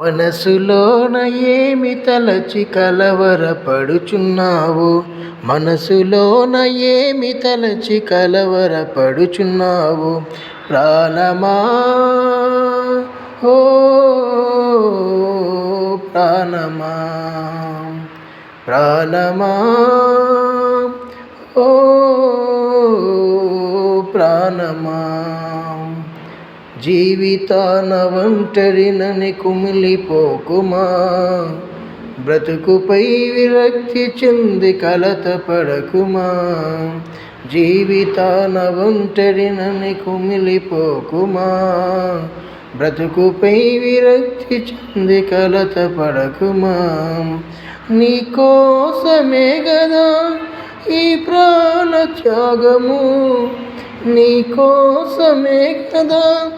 మనసులోన ఏమి తలచి కలవరపడుచున్నావు? మనసులోన ఏమి తలచి కలవరపడుచున్నావు? ప్రాణమా? ఓ ప్రాణమా? ప్రాణమా? ఓ ప్రాణమా? జీవితాన ఒంటరినని కుమిలిపోకుమా. బ్రతుకుపై విరక్తి చెంది కలత పడకుమా. జీవితాన ఒంటరినని కుమిలిపోకుమా. బ్రతుకుపై విరక్తి చెంది కలత పడకుమా. నీ కోసమే గదా ఈ ప్రాణ త్యాగము నీ కోసమే కదా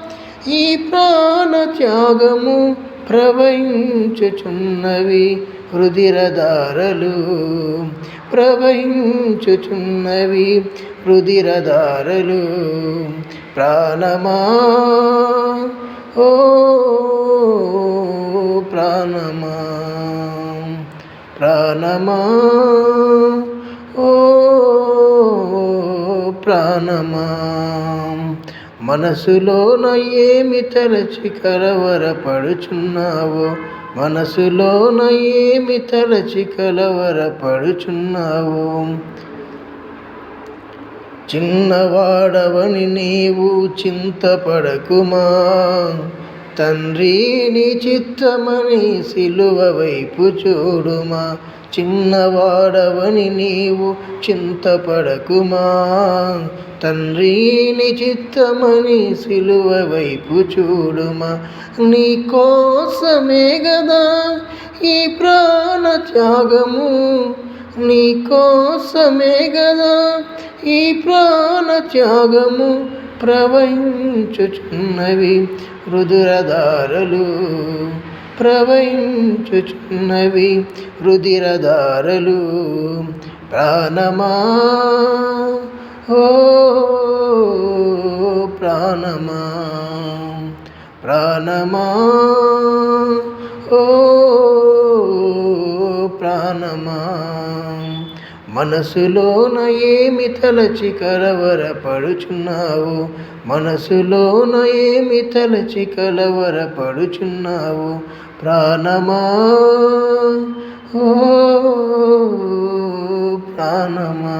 ఈ ప్రాణ త్యాగము ప్రవహించుచున్నవి రుధిరధారలు ప్రవహించుచున్నవి రుధిరధారలు ప్రాణమా? ఓ ప్రాణమా? ప్రాణమా? ఓ ప్రాణమా? మనసులోన ఏమి తలచి కలవరపడుచున్నావో? మనసులోన ఏమి తలచి కలవరపడుచున్నావో? చిన్నవాడవని నీవు చింతపడకుమా? తండ్రి నీ చిత్తమని సిలువ వైపు చూడుమా. చిన్నవాడవని నీవు చింతపడకుమా. తండ్రి నీ చిత్తమని సిలువ వైపు చూడుమా. నీ కోసమే గదా ఈ ప్రాణ త్యాగము. నీ కోసమే గదా ఈ ప్రాణ త్యాగము. ప్రవహించుచున్నవి రుదురధారలు ప్రవహించుచున్నవి రుదిరధారలు ప్రాణమా? ఓ ప్రాణమా? ప్రాణమా? ఓ మనసులోన ఏమి తలచి కలవరపడుచున్నావు? మనసులోన ఏమి తలచి కలవరపడుచున్నావు? ప్రాణమా? ఓ ప్రాణమా?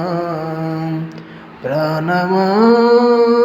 ప్రాణమా ఓ ప్రాణమా?